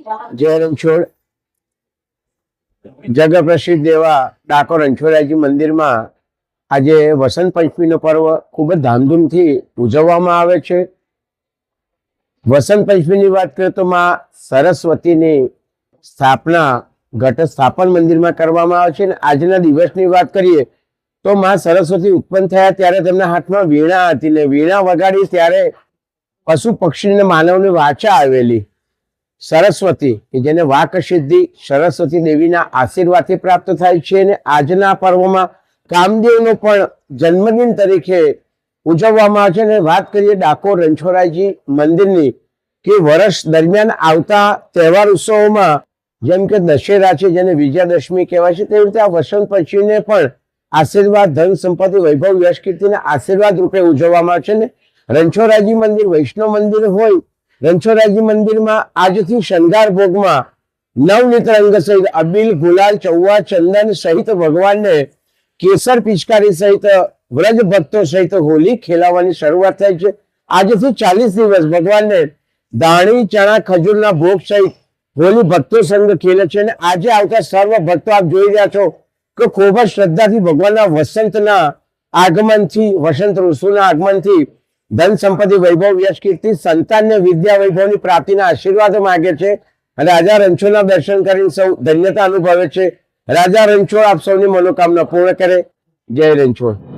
જય રણછોડ. જગ પ્રસિદ્ધ એવા ડાકોર રણછોડરાયજી મંદિરમાં આજે વસંત પંચમીનો પર્વ ખૂબ જ ધામધૂમથી ઉજવવામાં આવે છે. વસંત પંચમીની વાત કરીએ તો માં સરસ્વતીની સ્થાપના ઘટ સ્થાપન મંદિરમાં કરવામાં આવે છે અને આજના દિવસની વાત કરીએ તો માં સરસ્વતી ઉત્પન્ન થયા ત્યારે તેમના હાથમાં વીણા હતી ને વીણા વગાડી ત્યારે પશુ પક્ષીને માનવની વાચા આવેલી. સરસ્વતી, કે જેને વાક સિદ્ધિ સરસ્વતી દેવીના આશીર્વાદથી પ્રાપ્ત થાય છે અને આજના પર્વમાં કામદેવનો પણ જન્મદિન તરીકે ઉજવવામાં આવે છે. અને વાત કરીએ ડાકોર રણછોડરાયજી મંદિરની, કે વર્ષ દરમિયાન આવતા તહેવાર ઉત્સવોમાં, જેમ કે દશેરા છે, જેને વિજયાદશમી કહેવાય છે, તેવી રીતે આ વસંત પંચમીને પણ આશીર્વાદ, ધન સંપત્તિ, વૈભવ યશ કીર્તિના આશીર્વાદ રૂપે ઉજવવામાં આવે છે. ને રણછોડરાયજી મંદિર વૈષ્ણવ મંદિર હોય રણછોડરાયજી મંદિરમાં આજથી શણગાર ભોગમાં નવનીત રંગ સહિત અબીલ, ગુલાલ, ચૌવા, ચંદન સહિત ભગવાનને કેસર પિચકારી સહિત વ્રજ ભક્તો સહિત હોલી ખેલાવવાની શરૂઆત થાય છે. આજથી ચાલીસ દિવસ ભગવાનને દાણી, ચણા, ખજૂરના ભોગ સહિત હોલી ભક્તો સંઘ ખેલે છે અને આજે આવતા સર્વ ભક્તો આપ જોઈ રહ્યા છો કે ખૂબ જ શ્રદ્ધાથી ભગવાનના વસંતના આગમનથી, વસંત ઋતુના આગમનથી ધન સંપત્તિ વૈભવ યશ કીર્તિ સંતાનને વિદ્યા વૈભવની પ્રાપ્તિના આશીર્વાદ માગે છે. અને રાજા રણછોડના દર્શન કરીને સૌ ધન્યતા અનુભવે છે. રાજા રણછોડ આપ સૌની મનોકામના પૂર્ણ કરે. જય રણછોડ.